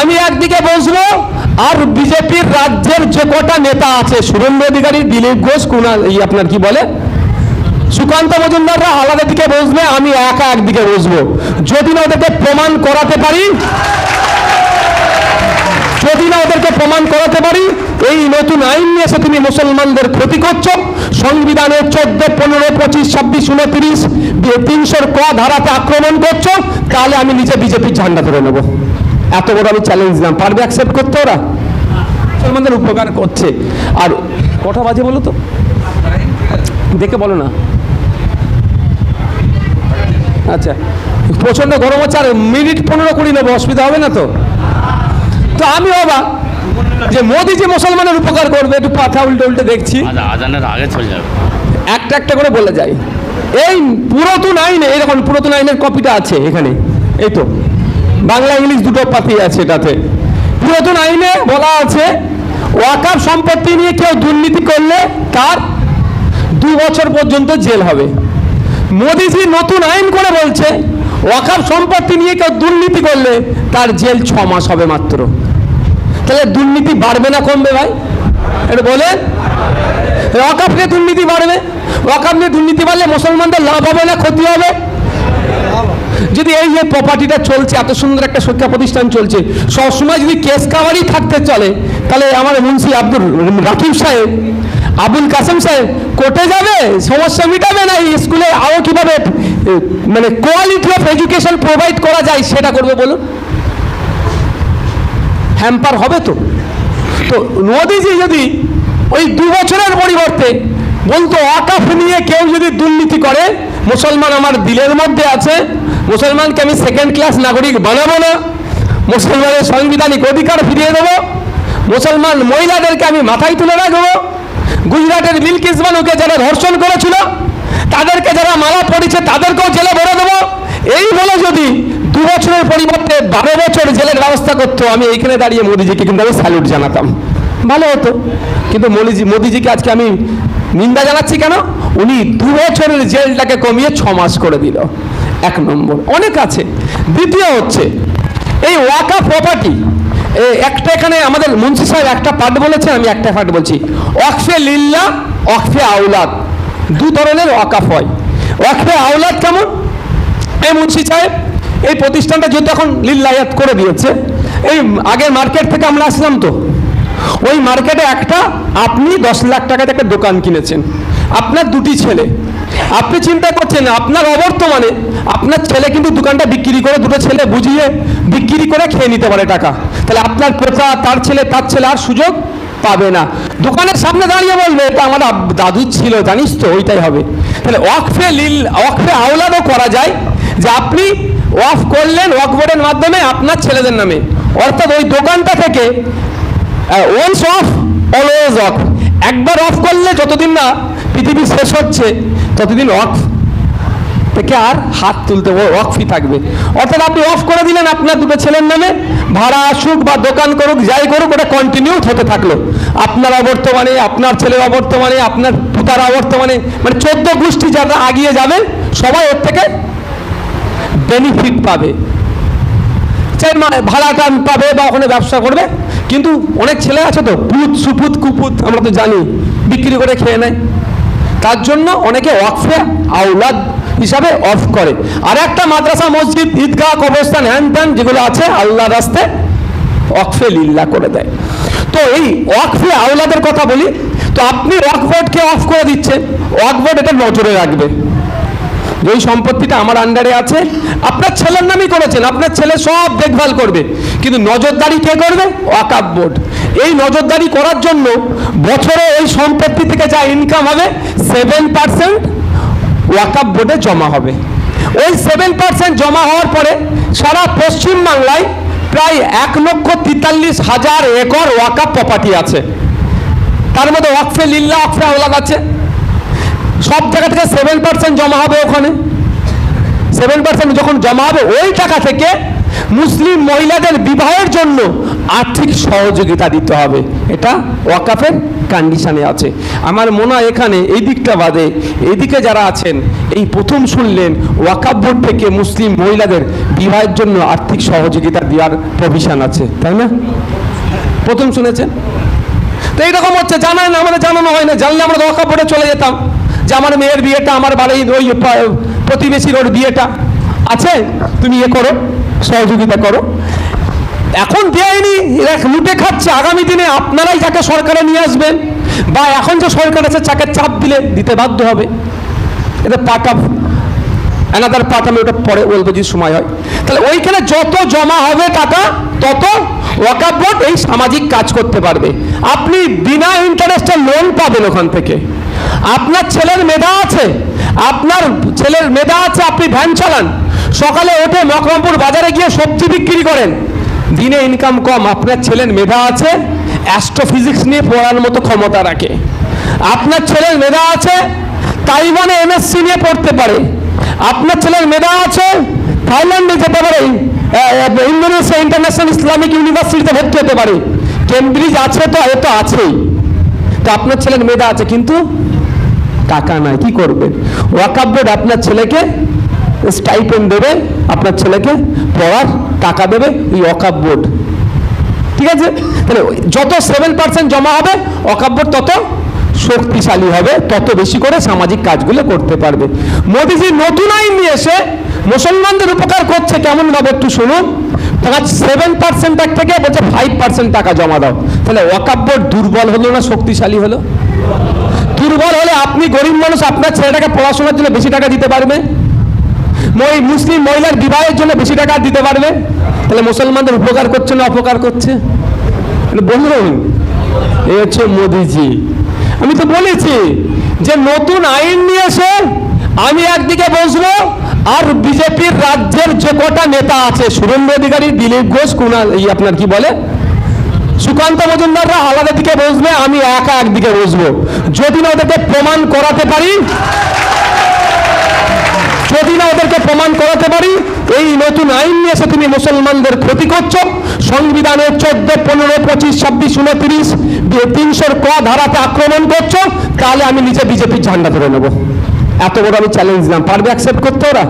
আমি একদিকে বসবো আর বিজেপির রাজ্যের যে কটা নেতা আছে সুরেন্দ্র অধিকারী, দিলীপ ঘোষ কুণাল এই আপনার কি বলে? সুকান্ত মজুমদাররা আলাদা দিকে বসবে, আমি একা একদিকে বসবো। যদি না ওদেরকে প্রমাণ করাতে পারি, যদি না ওদেরকে প্রমাণ করাতে পারি, এই নতুন আইন নিয়ে এসে তুমি মুসলমানদের ক্ষতি করছ। সংবিধানের চোদ্দ, পনেরো, পঁচিশ, ছাব্বিশ, উনত্রিশ, তিনশোর ক ধারাতে আক্রমণ করছ, তাহলে আমি নিজে বিজেপির ঝান্ডা ধরে নেব। এত বড় আমি চ্যালেঞ্জ দিলাম পারবে অ্যাকসেপ্ট করতে ওরা? মুসলমানদের উপকার করছে। আর কটা বাজে বলো তো? দেখে বলো না। আচ্ছা প্রচণ্ড গরম হচ্ছে আর মিনিট পনেরো কুড়ি নেব অসুবিধা হবে না তো? তো আমি বাবা যে মোদি যে মুসলমানের উপকার করবে একটু পাখা উল্টে উল্টে দেখছি। আগে চলে যাবে। একটা একটা করে বলে যাই। এই পুরাতন আইনে এরকম পুরাতন আইনের কপিটা আছে এখানে। এই তো। বাংলা ইংলিশ দুটো পাতি আছে এটাতে। পুরাতন আইনে বলা আছে ওয়াকাফ সম্পত্তি নিয়ে কেউ দুর্নীতি করলে তার দু বছর পর্যন্ত জেল হবে। মোদিজি নতুন আইন করে বলছে ওয়াকাফ সম্পত্তি নিয়ে কেউ দুর্নীতি করলে তার জেল ছ মাস হবে মাত্র। তাহলে দুর্নীতি বাড়বে না কমবে ভাই? এটা বলে ওয়াকাফ নিয়ে দুর্নীতি বাড়বে? ওয়াকাফ নিয়ে দুর্নীতি বাড়লে মুসলমানদের লাভ হবে না, ক্ষতি হবে? যদি এই যে প্রপার্টিটা চলছে, এত সুন্দর একটা শিক্ষা প্রতিষ্ঠান চলছে, সবসময় যদি কেস কাভারই থাকতে চলে, তাহলে আমার মুন্সি আব্দুল রাকিব সাহেব, আবুল কাসেম সাহেব, কোর্টে যাবে, সমস্যা মিটাবে না, এই স্কুলে আরও কীভাবে মানে কোয়ালিটি অফ এডুকেশন প্রোভাইড করা যায় সেটা করবে বলুন? হ্যাম্পার হবে তো? তো মোদিজি যদি ওই দু বছরের পরিবর্তে বলতো, ওয়াকাফ নিয়ে কেউ যদি দুর্নীতি করে, মুসলমান আমার দিলের মধ্যে আছে মুসলমানকে আমি সেকেন্ড ক্লাস নাগরিক বানাবো না। মুসলমানের সাংবিধানিক অধিকার ফিরিয়ে দেবো। মুসলমান মহিলাদেরকে আমি মাথায় তুলে রাখব। গুজরাটের বিলকিস বানুকে যারা ধর্ষণ করেছিল, তাদেরকে যারা মালা পড়েছে, তাদেরকেও জেলে ভরে দেবো। এই বলে যদি দু বছরের পরিবর্তে বারো বছর জেলের ব্যবস্থা করতো, আমি এইখানে দাঁড়িয়ে মোদিজিকে কিন্তু আমি স্যালুট জানাতাম। ভালো হতো। কিন্তু মোদিজি মোদিজিকে আজকে আমি নিন্দা জানাচ্ছি কেন? উনি দু বছরের জেলটাকে কমিয়ে ছ মাস করে দিল। এক নম্বর। অনেক আছে। দ্বিতীয় হচ্ছে, এই ওয়াকা প্রপার্টি একটা এখানে আমাদের মুন্সি সাহেব একটা পার্ট বলেছে, আমি একটা পার্ট বলছি। ওয়াকফে লিল্লা, ওয়াকফে আউলাদ দু ধরনের ওয়াকাফ হয়। ওয়াকফে আউলাদ কেমন? এই মুন্সি সাহেব, এই প্রতিষ্ঠানটা যেহেতু এখন লিল্লায়াত করে দিয়েছে, এই আগের মার্কেট থেকে আমরা আসলাম তো। ওই মার্কেটে একটা আপনি দশ লাখ টাকাতে একটা দোকান কিনেছেন। আপনার দুটি ছেলে। আপনি চিন্তা করছেন আপনার অবর্তমানে আপনার ছেলে কিন্তু দোকানটা বিক্রি করে দুটো ছেলে বুঝিয়ে বিক্রি করে খেয়ে নিতে পারে টাকা। তাহলে আপনার পোতা, তার ছেলে তার ছেলে আর সুযোগ পাবে না। দোকানের সামনে দাঁড়িয়ে বলবে, এটা আমার দাদুর ছিল, জানিস তো, ওইটাই হবে। তাহলে ওয়াকফে লিল, ওয়াকফে আওলাদও করা যায় যে আপনি অফ করলেন ওয়াক বোর্ডের মাধ্যমে আপনার ছেলেদের নামে। অর্থাৎ ওই দোকানটা থেকে ওয়ান্স অফ অলওয়েজ অফ একবার অফ করলে যতদিন না পৃথিবী শেষ হচ্ছে ততদিন অফ থেকে আর হাত তুলতে ওয়াকফি থাকবে। অর্থাৎ আপনি অফ করে দিলেন আপনার দুটো ছেলের নামে, ভাড়া আসুক বা দোকান করুক, যাই করুক, ওটা কন্টিনিউ হতে থাকল। আপনার অবর্তমানে, আপনার ছেলের অবর্তমানে, আপনার পুতার অবর্তমানে মানে চোদ্দ গোষ্ঠী যারা আগিয়ে যাবে সবাই ওর থেকে বেনিফিট পাবে। চাই ভাড়াটা পাবে বা ওখানে ব্যবসা করবে। কিন্তু অনেক ছেলে আছে তো, পুত, সুপুত, কুপুত, আমরা তো জানি, বিক্রি করে খেয়ে নেয়। তার জন্য অনেকে ওয়াকফে আউলাদ হিসাবে অফ করে। আর একটা মাদ্রাসা, মসজিদ, ঈদগাহ, কবরস্থান, হ্যান ত্যান যেগুলো আছে আল্লাহ রাস্তে ওয়াকফে লিল্লা করে দেয়। তো এই ওয়াকফে আউলাদের কথা বলি, তো আপনি ওয়াকবোর্ডকে অফ করে দিচ্ছেন ওয়াকবোর্ড এটা নজরে রাখবে। যে সম্পত্তিটা আমার আন্ডারে আছে, আপনার ছেলের নামই করেছেন, আপনার ছেলে সব দেখভাল করবে। কিন্তু নজরদারি কে করবে? ওয়াকাপ বোর্ড। এই নজরদারি করার জন্য বছরে ওই সম্পত্তি থেকে যা ইনকাম হবে সেভেন পার্সেন্ট ওয়াকাপ বোর্ডে জমা হবে। ওই সেভেন পার্সেন্ট জমা হওয়ার পরে সারা পশ্চিম বাংলায় প্রায় এক লক্ষ তেতাল্লিশ হাজার একর ওয়াকাপ প্রপার্টি আছে। তার মধ্যে ওয়াকফে লিল্লা, ওয়াকফে আওলাদ আছে। সব জায়গা থেকে সেভেন পার্সেন্ট জমা হবে ওখানে। সেভেন পার্সেন্ট যখন জমা হবে, ওই টাকা থেকে মুসলিম মহিলাদের বিবাহের জন্য আর্থিক সহযোগিতা দিতে হবে। এটা ওয়াকাফের কন্ডিশনে আছে। আমার মনে হয় এখানে, এই দিকটা বাদে। এদিকে যারা আছেন, এই প্রথম শুনলেন ওয়াকাফ বোর্ড থেকে মুসলিম মহিলাদের বিবাহের জন্য আর্থিক সহযোগিতা দেওয়ার প্রভিশন আছে। তাই না? প্রথম শুনেছেন? তো এইরকম হচ্ছে জানায় না আমাদের জানানো হয় না। জানলে আমরা দরকার বোর্ডে চলে যেতাম। যে আমার মেয়ের বিয়েটা, আমার বাড়ির ওই প্রতিবেশীর ওর বিয়েটা। আছে? তুমি ইয়ে করো। সহযোগিতা করো। এখন দেয়নি এরা লুটে খাচ্ছে। আগামী দিনে আপনারাই যাকে সরকারে নিয়ে আসবেন বা এখন যে সরকার আছে তাকে চাপ দিলে দিতে বাধ্য হবে। এটা পার্ট অফ অ্যানাদার আমি ওটা পরে বলব যদি সময় হয়। তাহলে ওইখানে যত জমা হবে টাকা, তত ওয়াকাপ এই সামাজিক কাজ করতে পারবে। আপনি বিনা ইন্টারেস্টে লোন পাবেন ওখান থেকে। আপনার ছেলের মেধা আছে। আপনার ছেলের মেধা আছে, আপনি ভ্যান চালান। সকালে উঠে মকরমপুর বাজারে গিয়ে সবজি বিক্রি করেন। দিনে ইনকাম কম, আপনার ছেলের মেধা আছে অ্যাস্ট্রোফিজিক্স নিয়ে পড়ার মতো ক্ষমতা রাখে। আপনার ছেলের মেধা আছে, তাইওয়ানে এমএসসি নিয়ে পড়তে পারে। আপনার ছেলের মেধা আছে, থাইল্যান্ডে যেতে পারে ইন্দোনেশিয়া ইন্টারন্যাশনাল ইসলামিক ইউনিভার্সিটিতে ভর্তি হতে পারে। কেমব্রিজ আছে তো, এ তো আছেই। তো আপনার ছেলের মেধা আছে, কিন্তু টাকা নাই, কি করবেন ওয়াকাপ বোর্ড আপনার ছেলেকে স্টাইপেন্ড দেবে, আপনার ছেলেকে পড়ার টাকা দেবে এই ওয়াকাপ বোর্ড। ঠিক আছে? তাহলে ওই যত সেভেন পার্সেন্ট জমা হবে অকাব্য তত শক্তিশালী হবে, তত বেশি করে সামাজিক কাজগুলো করতে পারবে। মোদিজি নতুন আইন নিয়ে এসে মুসলমানদের উপকার করছে কেমন ভাবে একটু শুনুন। সেভেন পার্সেন্ট থেকে বলছে ফাইভ পার্সেন্ট টাকা জমা দাও। তাহলে ওয়াকাব্য দুর্বল হলো না শক্তিশালী হলো? দুর্বল হলে আপনি গরিব মানুষ, আপনার ছেলেটাকে পড়াশোনার জন্য বেশি টাকা দিতে পারবে? মুসলিম মহিলার বিবাহের জন্য বেশি টাকা দিতে পারবে? তাহলে মুসলমানদের উপকার করছে না অপকার করছে? মানে বলুন এই হচ্ছে মোদিজি। আমি তো বলেছি যে নতুন আইন নিয়ে এসে আমি একদিকে বসবো আর বিজেপির রাজ্যের যে কটা নেতা আছে সুরেন্দ্র অধিকারী, দিলীপ ঘোষ কুণাল এই আপনার কি বলে? সুকান্ত মজুমদাররা আলাদা দিকে বসবে, আমি একা একদিকে বসবো। যদি না ওদেরকে প্রমাণ করাতে পারি যদি না ওদেরকে প্রমাণ করাতে পারি, এই নতুন আইন নিয়ে এসে তুমি মুসলমানদের ক্ষতি করছ। সংবিধানের চোদ্দ, পনেরো, পঁচিশ, ছাব্বিশ, উনত্রিশ তিনশোর ক ধারাতে আক্রমণ করছ, তাহলে আমি নিজে বিজেপির ঝান্ডা ধরে নেব। এত বড় আমি চ্যালেঞ্জ দিলাম। পারবে অ্যাকসেপ্ট করতে ওরা?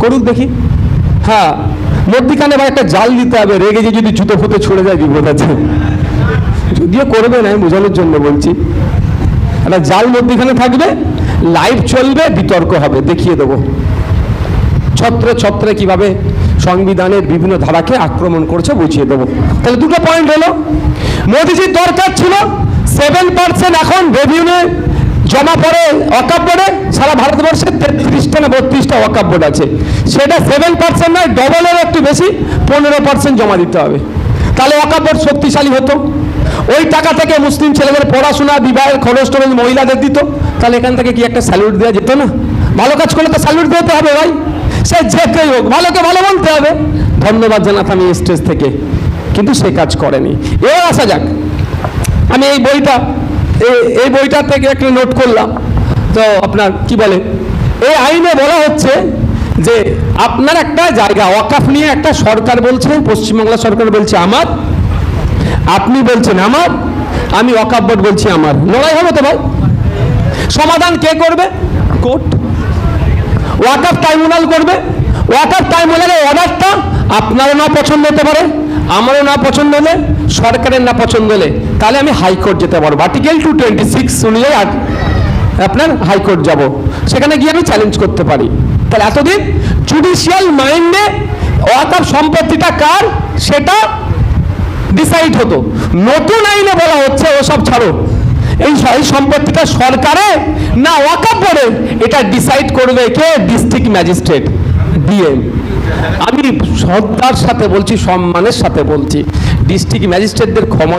করুক দেখি। হ্যাঁ মধ্যিখানে বা একটা জাল দিতে হবে, রেগে যে যদি জুতো ফুতে ছুড়ে যায় বিপদ আছে। যদিও করবে না, আমি বোঝানোর জন্য বলছি। একটা জাল মধ্যিখানে থাকবে লাইভ চলবে, বিতর্ক হবে, দেখিয়ে দেবো। ছত্রে ছত্রে কীভাবে সংবিধানের বিভিন্ন ধারাকে আক্রমণ করছে বুঝিয়ে দেবো। তাহলে দুটো পয়েন্ট হলো, মোদিজির দরকার ছিল সেভেন পার্সেন্ট এখন রেভিনিউ জমা পড়ে ওয়াকাপ বোর্ডে সারা ভারতবর্ষে তেত্রিশটা না বত্রিশটা ওয়াকাপ বোর্ড আছে। সেটা সেভেন পার্সেন্ট নয় ডবলের একটু বেশি, পনেরো পার্সেন্ট জমা দিতে হবে। তাহলে ওয়াকাপ বোর্ড শক্তিশালী হতো। ওই টাকা থেকে মুসলিম ছেলেদের পড়াশোনা, বিবাহের খরচ টরচ মহিলাদের দিত। তাহলে এখান থেকে কি একটা স্যালুট দেওয়া যেত না? ভালো কাজ করলে তো স্যালুট দিতে হবে ভাই। সে যে কেউ হোক, ভালোকে ভালো বলতে হবে। ধন্যবাদ জানাতাম এই স্টেজ থেকে। কিন্তু সে কাজ করেনি। এবার আসা যাক। আমি এই বইটা এই বইটা থেকে একটু নোট করলাম। তো আপনার কি বলে? এই আইনে বলা হচ্ছে যে আপনার একটা জায়গা, ওয়াকাফ নিয়ে একটা সরকার বলছে, পশ্চিমবাংলা সরকার বলছে আমার, আপনি বলছেন আমার, আমি ওয়াকাফ বোর্ড বলছি আমার। লড়াই হবে তো ভাই? সমাধান কে করবে? কোর্ট। ওয়াকাফ ট্রাইব্যুনাল করবে। ওয়াকাফ ট্রাইব্যুনালের অর্ডারটা আপনারও না পছন্দ হতে পারে, আমারও না পছন্দ হলে, সরকারের না পছন্দ হলে। তাহলে আমি হাইকোর্ট যেতে পারব। আর্টিকেল টু টোয়েন্টি সিক্স অনুযায়ী আপনার হাইকোর্ট যাব। সেখানে গিয়ে আমি চ্যালেঞ্জ করতে পারি। তাহলে এতদিন জুডিশিয়াল মাইন্ডে ওয়াকাফ সম্পত্তিটা কার? সেটা ডিসাইড হতো। নতুন আইনে বলা হচ্ছে, ওসব ছাড়ো। এই সম্পত্তিটা সরকারে না ওয়াকা পরে এটা ডিসাইড করবে কে? ডিস্ট্রিক্ট ম্যাজিস্ট্রেট ডিএম আমি শ্রদ্ধার সাথে বলছি, সম্মানের সাথে বলছি। ডিস্ট্রিক্ট ম্যাজিস্ট্রেটদের ক্ষমতা